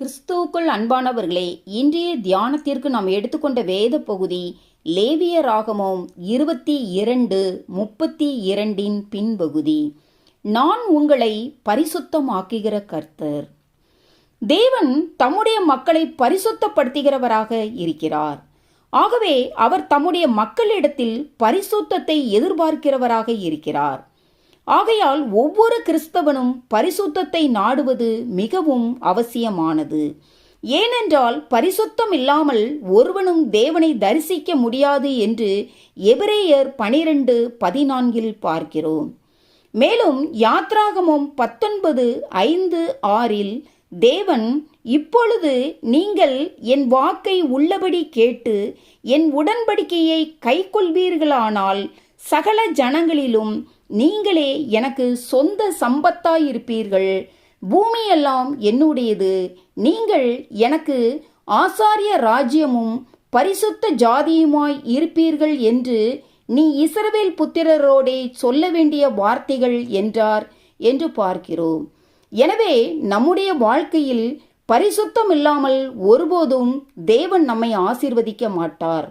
கிறிஸ்துவுக்குள் அன்பானவர்களே இன்றைய தியானத்திற்கு நாம் எடுத்துக்கொண்ட வேத பகுதி லேவிய ராகமம் இருபத்தி இரண்டு முப்பத்தி இரண்டின் பின்பகுதி. நான் உங்களை பரிசுத்தமாக்குகிற கர்த்தர். தேவன் தம்முடைய மக்களை பரிசுத்தப்படுத்துகிறவராக இருக்கிறார். ஆகவே அவர் தம்முடைய மக்களிடத்தில் பரிசுத்தத்தை எதிர்பார்க்கிறவராக இருக்கிறார். ஆகையால் ஒவ்வொரு கிறிஸ்தவனும் பரிசுத்தத்தை நாடுவது மிகவும் அவசியமானது. ஏனென்றால் பரிசுத்தம் இல்லாமல் ஒருவனும் தேவனை தரிசிக்க முடியாது என்று எபிரேயர் பனிரெண்டு பதினான்கில் பார்க்கிறோம். மேலும் யாத்ராகமம் பத்தொன்பது ஐந்து ஆறில் தேவன் இப்பொழுது நீங்கள் என் வாக்கை உள்ளபடி கேட்டு என் உடன்படிக்கையை கைக்கொள்வீர்களானால் சகல ஜனங்களிலும் நீங்களே எனக்கு சொந்த சம்பத்தாயிருப்பீர்கள். பூமியெல்லாம் என்னுடையது. நீங்கள் எனக்கு ஆசாரிய ராஜ்யமும் பரிசுத்த ஜாதியுமாய் இருப்பீர்கள் என்று நீ இஸ்ரவேல் புத்திரரோடே சொல்ல வேண்டிய வார்த்தைகள் என்றார் என்று பார்க்கிறோம். எனவே நம்முடைய வாழ்க்கையில் பரிசுத்தம் இல்லாமல் ஒருபோதும் தேவன் நம்மை ஆசிர்வதிக்க மாட்டார்.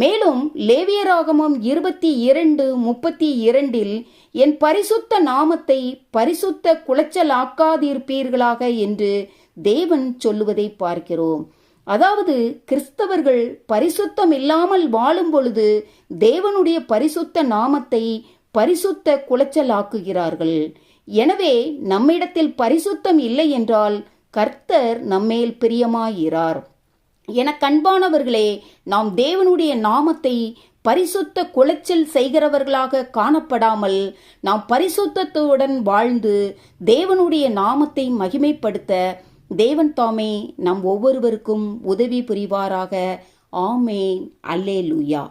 மேலும் லேவியராகமம் இருபத்தி இரண்டு முப்பத்தி இரண்டில் என் பரிசுத்த நாமத்தை பரிசுத்த குலைச்சலாக்காதிருப்பீர்களாக என்று தேவன் சொல்லுவதை பார்க்கிறோம். அதாவது கிறிஸ்தவர்கள் பரிசுத்தம் இல்லாமல் வாழும் பொழுது தேவனுடைய பரிசுத்த நாமத்தை பரிசுத்த குலைச்சலாக்குகிறார்கள். எனவே நம்மிடத்தில் பரிசுத்தம் இல்லை என்றால் கர்த்தர் நம்மேல் பிரியமாயிறார் என கண்பானவர்களே நாம் தேவனுடைய நாமத்தை பரிசுத்த குலைச்சல் செய்கிறவர்களாக காணப்படாமல் நாம் பரிசுத்தத்துடன் வாழ்ந்து தேவனுடைய நாமத்தை மகிமைப்படுத்த தேவன் தாமே நம் ஒவ்வொருவருக்கும் உதவி புரிவாராக. ஆமேன். அல்லேலூயா.